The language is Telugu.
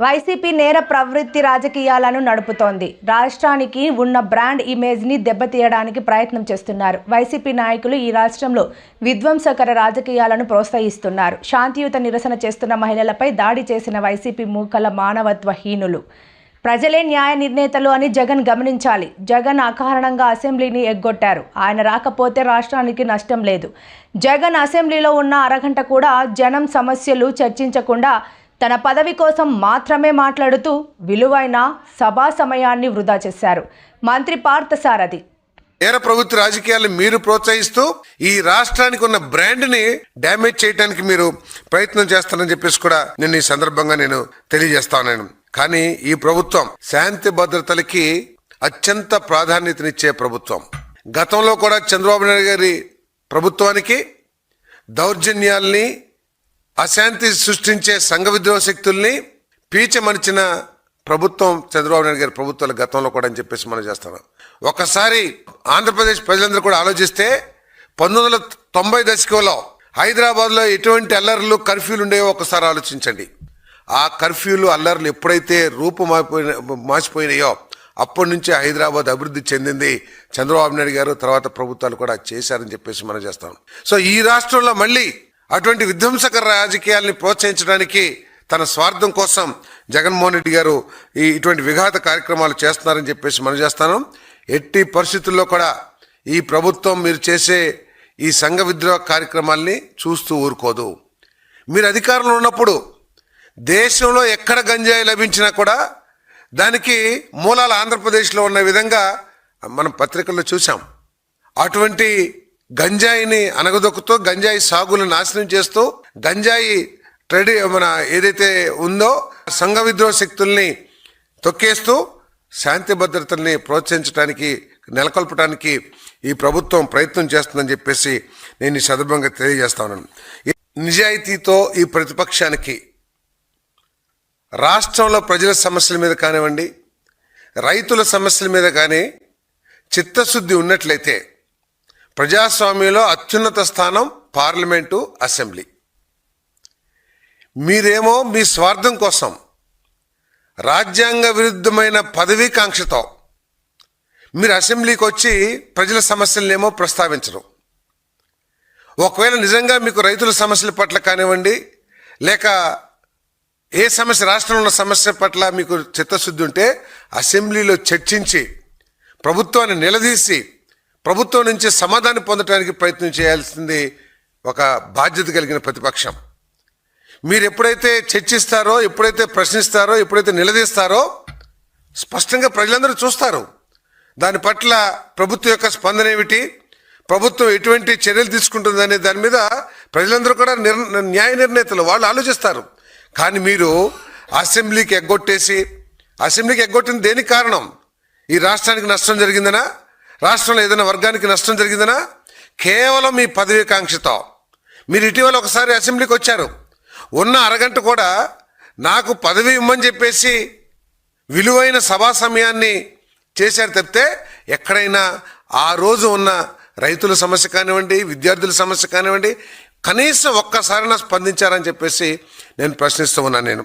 వైసీపీ నేర ప్రవృత్తి రాజకీయాలను నడుపుతోంది. రాష్ట్రానికి ఉన్న బ్రాండ్ ఇమేజ్ని దెబ్బతీయడానికి ప్రయత్నం చేస్తున్నారు. వైసీపీ నాయకులు ఈ రాష్ట్రంలో విధ్వంసకర రాజకీయాలను ప్రోత్సహిస్తున్నారు. శాంతియుత నిరసన చేస్తున్న మహిళలపై దాడి చేసిన వైసీపీ మూకల మానవత్వహీనులు. ప్రజలే న్యాయ నిర్ణేతలు అని జగన్ గమనించాలి. జగన్ అకారణంగా అసెంబ్లీని ఎగ్గొట్టారు. ఆయన రాకపోతే రాష్ట్రానికి నష్టం లేదు. జగన్ అసెంబ్లీలో ఉన్న అరగంట కూడా జనం సమస్యలు చర్చించకుండా తన పదవి కోసం మాత్రమే మాట్లాడుతూ విలువైన సభా సమయాన్ని వృధా చేశారు. మంత్రి పార్థసారథి. నేర ప్రభుత్వ రాజకీయాలు మీరు ప్రోత్సహిస్తూ ఈ రాష్ట్రానికి ఉన్న బ్రాండ్ని డ్యామేజ్ చేయడానికి మీరు ప్రయత్నం చేస్తారని చెప్పేసి కూడా నేను ఈ సందర్భంగా నేను తెలియజేస్తాను కానీ ఈ ప్రభుత్వం శాంతి భద్రతలకి అత్యంత ప్రాధాన్యతనిచ్చే ప్రభుత్వం. గతంలో కూడా చంద్రబాబు నాయుడు గారి ప్రభుత్వానికి దౌర్జన్యాల్ని అశాంతి సృష్టించే సంఘ విద్రోహ శక్తుల్ని పీచమనిచిన ప్రభుత్వం చంద్రబాబు నాయుడు గారి ప్రభుత్వాల గతంలో కూడా అని చెప్పేసి మనం చేస్తున్నాం. ఒకసారి ఆంధ్రప్రదేశ్ ప్రజలందరూ కూడా ఆలోచిస్తే పంతొమ్మిది వందల తొంభై దశకంలో హైదరాబాద్లో ఎటువంటి అల్లర్లు కర్ఫ్యూలు ఉండేవో ఒకసారి ఆలోచించండి. ఆ కర్ఫ్యూలు అల్లర్లు ఎప్పుడైతే రూపు మారిపోయిన మార్చిపోయినాయో అప్పటి నుంచి హైదరాబాద్ అభివృద్ధి చెందింది చంద్రబాబు నాయుడు గారు తర్వాత ప్రభుత్వాలు కూడా చేశారని చెప్పేసి మనం చేస్తాం సో ఈ రాష్ట్రంలో మళ్ళీ అటువంటి విధ్వంసకర రాజకీయాల్ని ప్రోత్సహించడానికి తన స్వార్థం కోసం జగన్మోహన్ రెడ్డి గారు ఈ ఇటువంటి విఘాత కార్యక్రమాలు చేస్తున్నారని చెప్పేసి మనం చేస్తాను. ఎట్టి పరిస్థితుల్లో కూడా ఈ ప్రభుత్వం మీరు చేసే ఈ సంఘ విద్రోహ కార్యక్రమాల్ని చూస్తూ ఊరుకోదు. మీరు అధికారంలో ఉన్నప్పుడు దేశంలో ఎక్కడ గంజాయి లభించినా కూడా దానికి మూలాలు ఆంధ్రప్రదేశ్లో ఉన్న విధంగా మనం పత్రికల్లో చూసాం అటువంటి గంజాయిని అనగదొక్కుతూ గంజాయి సాగులు నాశనం చేస్తూ గంజాయి ట్రెడి మన ఏదైతే ఉందో సంఘ విద్రోహ శక్తుల్ని తొక్కేస్తూ శాంతి భద్రతల్ని ప్రోత్సహించడానికి నెలకొల్పడానికి ఈ ప్రభుత్వం ప్రయత్నం చేస్తుందని చెప్పేసి నేను ఈ సందర్భంగా తెలియజేస్తా ఉన్నాను. నిజాయితీతో ఈ ప్రతిపక్షానికి రాష్ట్రంలో ప్రజల సమస్యల మీద కానివ్వండి రైతుల సమస్యల మీద కానీ చిత్తశుద్ధి ఉన్నట్లయితే ప్రజాస్వామ్యంలో అత్యున్నత స్థానం పార్లమెంటు అసెంబ్లీ. మీరేమో మీ స్వార్థం కోసం రాజ్యాంగ విరుద్ధమైన పదవీకాంక్షతో మీరు అసెంబ్లీకి వచ్చి ప్రజల సమస్యలనేమో ప్రస్తావించరు. ఒకవేళ నిజంగా మీకు రైతుల సమస్యల పట్ల కానివ్వండి లేక ఏ సమస్య రాష్ట్రంలో ఉన్న సమస్య పట్ల మీకు చిత్తశుద్ధి ఉంటే అసెంబ్లీలో చర్చించి ప్రభుత్వాన్ని నిలదీసి ప్రభుత్వం నుంచి సమాధానం పొందడానికి ప్రయత్నం చేయాల్సింది ఒక బాధ్యత కలిగిన ప్రతిపక్షం. మీరు ఎప్పుడైతే చర్చిస్తారో ఎప్పుడైతే ప్రశ్నిస్తారో ఎప్పుడైతే నిలదీస్తారో స్పష్టంగా ప్రజలందరూ చూస్తారు. దాని పట్ల ప్రభుత్వం యొక్క స్పందన ఏమిటి? ప్రభుత్వం ఎటువంటి చర్యలు తీసుకుంటుందనే దాని మీద ప్రజలందరూ కూడా నిర్ న్యాయ నిర్ణేతలు వాళ్ళు ఆలోచిస్తారు. కానీ మీరు అసెంబ్లీకి ఎగ్గొట్టేసి అసెంబ్లీకి ఎగ్గొట్టిన దేనికి కారణం? ఈ రాష్ట్రానికి నష్టం జరిగిందనా? రాష్ట్రంలో ఏదైనా వర్గానికి నష్టం జరిగిందనా? కేవలం మీ పదవీకాంక్షతో. మీరు ఇటీవల ఒకసారి అసెంబ్లీకి వచ్చారు. ఉన్న అరగంట కూడా నాకు పదవి ఇమ్మని చెప్పేసి విలువైన సభా సమయాన్ని చేశారు తప్పితే ఎక్కడైనా ఆ రోజు ఉన్న రైతుల సమస్య కానివ్వండి విద్యార్థుల సమస్య కానివ్వండి కనీసం ఒక్కసారైనా స్పందించారని చెప్పేసి నేను ప్రశ్నిస్తూ ఉన్నాను నేను.